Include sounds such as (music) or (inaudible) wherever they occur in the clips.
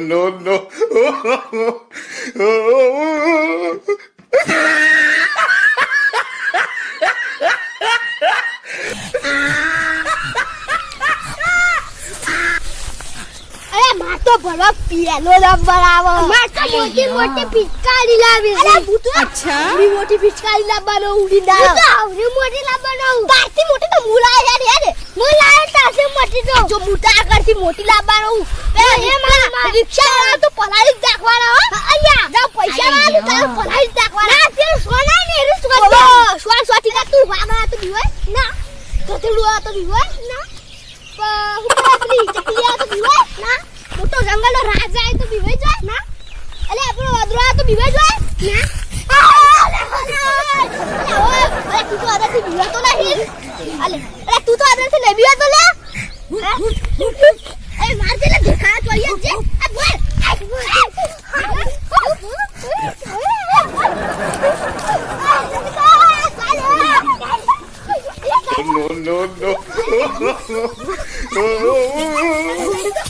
no, no. (laughs) તો ભરવા piano number આવો માર તો મોટી મોટી પિચકારી લાવી અરે ભૂતો અચ્છા. આવડી મોટી પિચકારી લાવવાનો ઉડી ના. તો આવડી મોટી લાવવાનો પાછી મોટી તો મુલા યાર યાર. મુલા તાસે મોટી તો. જો મોટા કરતી મોટી લાવવાનો એ માર રિક્ષા વાળા તો પલાળી જ રાખવાના હો. અહીંયા જો પૈસા વાળા તો પલાળી જ રાખવાના ના તે સોના ને રીસ કરતો સોન સોટી કા તું વાગા તો બીવાય ના. તો તે રૂવા તો બીવાય ના હું પેલી ચકલી તો બીવાય ના મોટો જંગલનો રાજા એ તો બીવે જાય ના? અરે આપણો વાદરો આ તો બીવે જાય ના? તું તો આદાથી બીવાતો નહીં. અલે અરે તું તો આદાથી નહીં બીવાતો લે. અરે માર દે દેખા છે આ બોલ. No, no, no. બંદૂક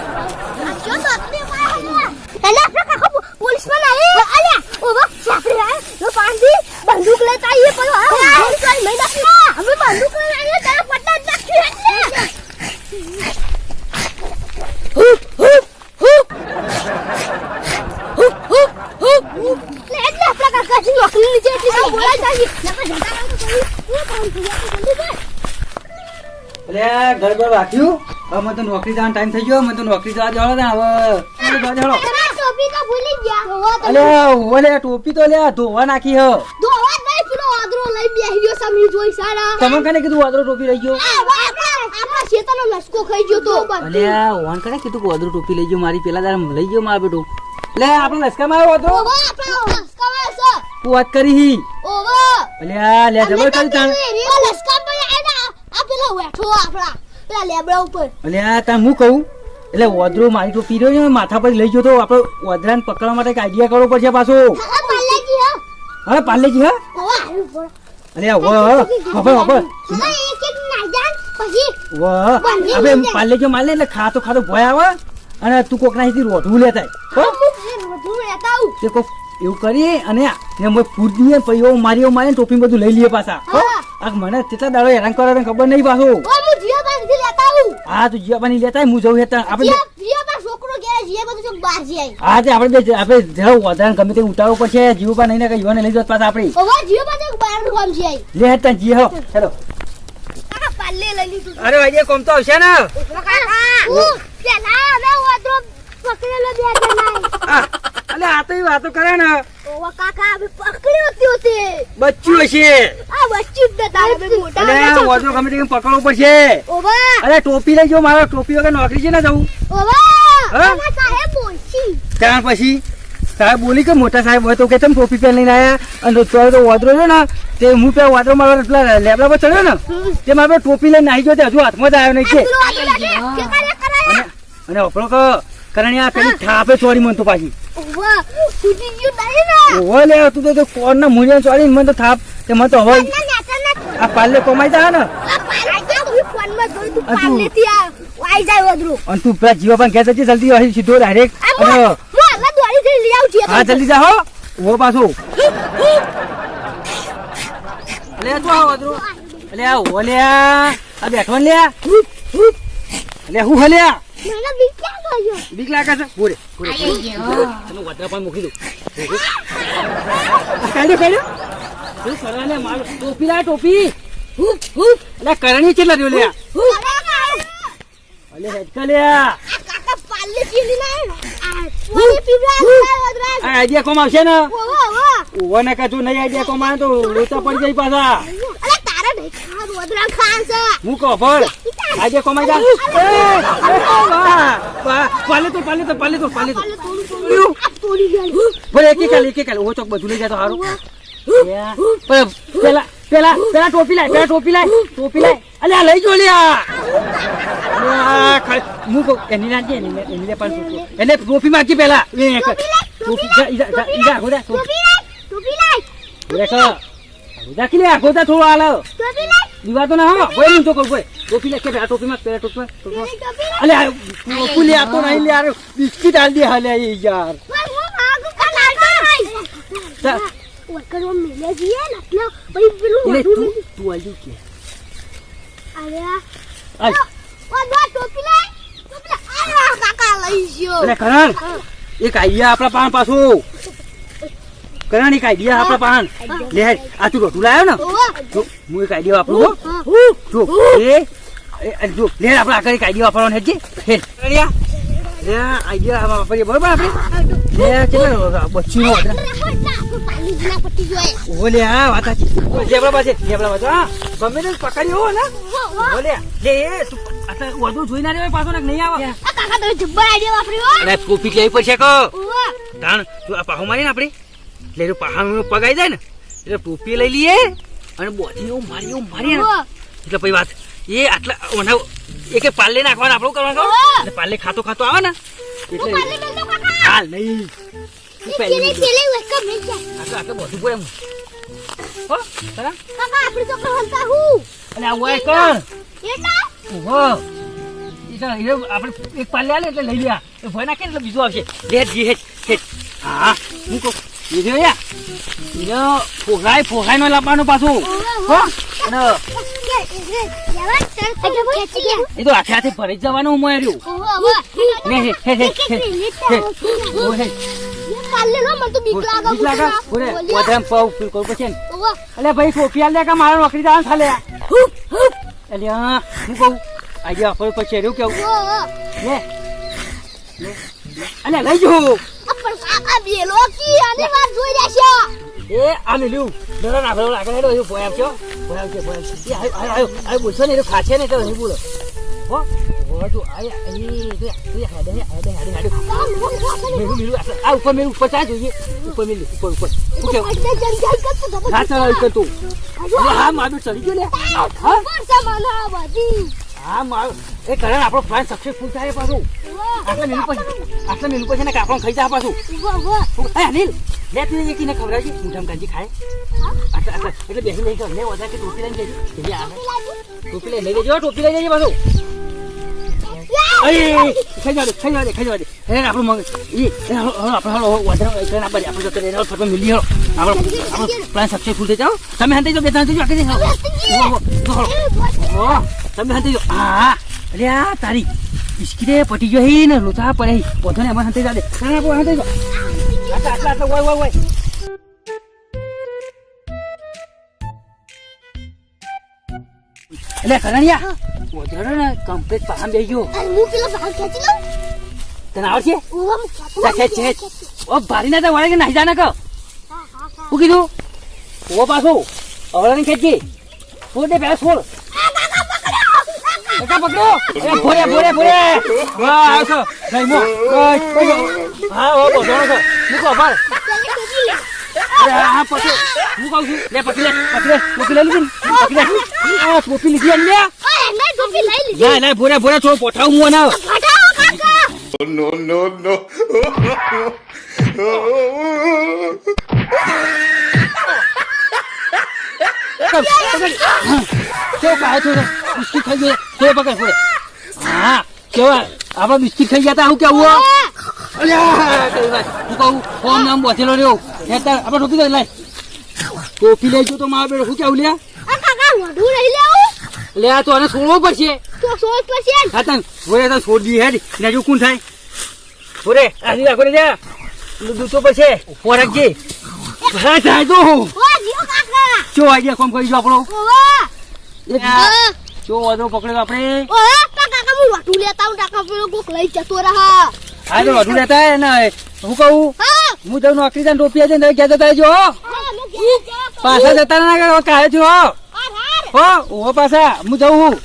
અલે ઘર પર રાખ્યું હવે તો નોકરી જવાનો ટાઈમ થઈ ગયો, મને તો નોકરી જવા જવાનો ને હવે. જવા અલે ટોપી તો લે, ધોવા નાખી હ. તમે કને કીધું વાદળો ટોપી લઈ ગયો? શેતાનો લસકો ખાઈ ગયો તો અલે, ઓન કને કીધું કે વાદળો ટોપી લઈ ગયો? મારી પેલા દાડા લઈ ગયો મારા બેટું. લે, આપણે લસકામાં આવ્યો હતો. તું વાત કરી હી. ઓવા અલે આ લે જબર કરી તાણ. લસકા પર આના આ પેલા વેઠો આપણા પેલા લેબડા ઉપર. અલે તાણ હું કહું? એટલે વાદળો મારી તો પીરો છે, માથા પર લઈ ગયો તો આપણે વાદળાને પકડવા માટે આઈડિયા કરવો પડશે પાછો. હા પાલેજી હા. અરે પાર્લેજી હા? ઓવા હારું પર અલે હવે ખબર ખબર વાહ હવે લીધા. પાલે જો માલે એટલે ખાતો ખાતો ભય આવે. અને તું કોક નાથી રોઢું લેતા તે કોક એવું કરી અને દઈએ ને પછી એવો મારી એવું મારીને ટોપી બધું લઈ લઈએ પાછા. આ મને કેટલા દાડો હેરાન કરે તને ખબર નહીં પાછું. હું જીઓ બાંધી લેતા હું હા તું જીવા પાણી લેતા હું જઉં હેતા આપણે હા તે આપણે આપણે જરા વધારે ગમે તે ઉતારવું પડશે જીવપા નહીં ને કઈ યુવાને લઈ જત પાછા આપણે. લે હેતા જી હો ચલો અરે ભાઈ કોમ તો આવશે ને? પેલા અમે વાદરો પકડેલો બે જણા અલે આ તો વાતો કરે ને. ઓવા કાકા અમે પકડ્યો ત્યો તે બચ્ચું હશે. આ વચ્ચે જ નતા અમે મોટા અલે હતા. ગમે તે પકડવું પડશે. ઓવા. અરે ટોપી લઈ જાઓ મારા ટોપી વગર નોકરી છે ને જવું. ઓવા. હા? સાહેબ બોલશી. ત્યાર પછી સાહેબ બોલી કે મોટા સાહેબ હોય તો કે તમે ટોપી પહેરી લઈને આયા. અને તો તો વાદરો છે ને તે હું પેલા વાદરો મારા પેલા લેબડા પર ચડ્યો ને તે મારે ટોપી લઈને નાહી ગયો તે હજુ હાથમાં જ આવ્યો નહીં છે. અને અને આપણો કે કરણ્યા પેલી થાપે ચોરી મન તો પાછી. ઓવા ફૂટી ગયું નહીં ને. ઓહો લે તું તો- કોણ ના મુનિયા ચોરી મને તો થાપ. તે મને તો હવે આ પાલે કમાઈ જા ને. તું પેલા જીવા પણ ઘેર છે જલ્દી અહીં સીધો ડાયરેક્ટ હું જલ્દી જા હો. ઓ પાછું. લે તો આવો વાદરો લે લે આ. બેઠો લે લે હું હલ્યા? મને બીક લાગે છે બીક લાગે છે પૂરે પૂરે તને વાદરા પણ મૂકી દઉં કાઢ્યો કાઢ્યો તું ફરા માર? ટોપી લા ટોપી. અલે કરણી કેટલા રહ્યો લે અલે હેડકા લે આ આ કાકા પાલે પીલી ના. આ પીવડા આઈડિયા કોમ આવશે ને? ઓવા ઓવો નહીં આઈડિયા કોમ આવે તો લોચા પડી જાય પાછા. અરે તારા નહીં ખા વાદળા ખાન છે. હું કહો આજે કોમાઈ જા એ, એ, વાહ વાહ પાલે તો પાલે તો પાલે તો પાલે તો બોલે એક કાલે એક કાલે ઓ ચોક બધું લઈ જાય તો સારું પેલા પેલા પેલા ટોપી લાય પેલા ટોપી લાય ટોપી લાય અલે આ લઈ જો લ્યા હું કહું એની ના એની એની લે ટોપી માંગી પેલા ટોપી ટોપી. લાય ટોપી લાય થોડો. ટોપી લાય દીવા તો ના હો, કોઈ તો કહું, કોઈ. ટોપી લે કે પેલા ટોપી માં પેરા ટોપી અલે આ ટોપી લે, આ તો નહીં લે, યાર. બિસ્કિટ આલ દે હાલે યાર. ઓકરો મિલે જીએ ને એટલે પછી પેલું તું તું આલજે કે. અરે આ ઓ દા ટોપી લાય ટોપી લાય અરે કાકા લઈ ગયો. અરે કરણ એક આઈડિયા આપણા પાન પાછું. કરણ એક દિયા આપણા પાન લે આ તું રોટું લાવ્યો ને? જો હું એક આઈડિયા વાપરું જો એ જો લે આપણે આગળ એક આઈડિયા વાપરવાનો હેડ હે કરિયા. લે આઈડિયા વાપરીએ બરોબર આપણે? લે કેટલા બચ્ચીનો ઓ લે આ વાત સાચી. લેબડા પાસે લેબડા પાસે હા. ગમે તે પકડ્યો હો ને. ઓ લે એ તું આટલા વધુ જોઈ ના લેવાય પાછો ને નહીં આવે. ટોપી લેવી પડશે કો. તાણ તું આ પાહો મારી ને આપણે. એટલે એનું પાહાનું પગાઈ જાય ને એટલે ટોપી લઈ લઈએ અને બોધી એવું મારી એવું મારી એટલે પછી વાત એ આટલા ઓના એક પાલે નાખવાના આપણું કરવાનું. એટલે પાલે ખાતો ખાતો આવે ને? એટલે હાલ નહીં. આપણે એક પાલે આલે એટલે લઈ લે ભય નાખે એટલે બીજું આવશે. લે જી હેઠ હેઠ. હા હું કહું રહ્યો યા એનો ફોગાય ફોગાય નો લાવવાનો પાછું. હો? અને એ તો હાથે હાથે ભરી જવાનું ઉમો રહ્યું ને હે હે હે હે હે ઓ હે બીક લાગે? ઓરે વધારે પાવ ફીલ કરું પછી ને. અલે ભાઈ આલ દે કે મારે નોકરી જવાનું થાલે. હા કહું? આજે આપણે પછી રહ્યું કેવું? લે. અલે લઈ જો એ આ મેલ્યું ડરો ના ભરો લાગે હેડો એવું ભોય આવજો. ભોય આવજો ભોય આવજો. એ આયો આયો આયો બોલશો ને એ તો ખાશે ને તો નહીં બોલો. હો? હો જો આય અહીં તો તું હેડે હેડે હેડે હેડે મેલું મેલું આ- આ ઉપર મેલું ઉપર ચા જોઈએ. ઉપર મેલું ઉપર ઉપર. કેવું હા ચાલ ઉપર તું હા મારું ચડી ગયો લે. હા? હા મારો એ કરણ આપણો પ્લાન સક્સેસફુલ થાય પાછું. આટલા મેલું પછી આટલા મેલું પછી ને કાપણ ખાઈ જા પાછું. હે અનિલ લે તું એક ને ખવડાવજે મોઢામાં કાંજી ખાય. આટલા આટલા એટલે બેસી લઈ ગયો લે વધારે કે ટોપી લઈને જજો. આવે. ટોપી લઈ લઈ ટોપી લઈ જજો પાછું. અરે ખાઈ જાવ દે ખાઈ જાવ દે ખાઈ જાવ દે. હે આપણું મગ એ હળો હળો આપણે હળો વધારે આપણે આપણે જતો ફટો મિલી હળો આપણો આપણો પ્લાન સક્સેસફુલ થઈ જાઓ તમે હંતે જો બે ત્રણ થઈ આખી હળો હળો ઓ તમે હાથે જો. હા અરે આ તારી બિસ્કીટે પટી ગયો હે ને લોચા પડે હી. બધો ને એમાં હંતે જા ના ના હાથે જો. આટલા આટલા આટલા વાય વાય વાય એટલે કરણિયા વધારે ને કમ્પ્લીટ પાહમ બે ગયો. તને આવડશે? છે ખેંચ, ખેંચ. ઓ ભારી ના વળે કે નહીં જાને કહો. હું કીધું? ઓ પાછો અવળાની ખેંચી છોડ દે પેલા છોડ કાકા પકડો. એ ભોરે ભોરે ભોરે વાહ આવશો નહીં મો. હા ઓ બોધો છો મૂકો પર અરે હા પછી હું કહું છું લે પકડી લે પકડી લે ટોપી લઈ લીધી પકડી લે. આ ટોપી લીધી અને લે ના ના ભોરે ભોરે છો પોઠાવું હું ના બિસ્કિટ ખાઈ ગયો. કેવો પકડ પડે હા કેવા? આપડે બિસ્કિટ ખાઈ ગયા તા હું કેવું હો? કહું ફોન નામ બોધેલો રહ્યો. હેતા આપણે ટોપી દઈ લાય. ટોપી લઈ ગયો તો મારા બેડો શું કેવું લ્યા? લે આ તો આને છોડવો પડશે. હા તન. ભોરે તો છોડ દી હેડ. ને જો કોણ થાય. ભોરે આજી રાખો જા દૂતો પડશે. ઉપર રાખજે. હા થાય તો ચો આઈડિયા કોમ કરી જો આપણો. જો વાંધો પકડ્યો આપણે. ઓહે કાકા હું વાટુ લેતા હું કાકા પેલો કોક લઈ જતો રહા. હા તો વાટુ લેતા હે ના હું કહું? હું. જાઉં નોકરી જાય ટોપી આજે નહીં ગયા જતા જો પાછા જતા ના કરો કાહે છો હો. ઓહો પાછા હું જાઉં હું.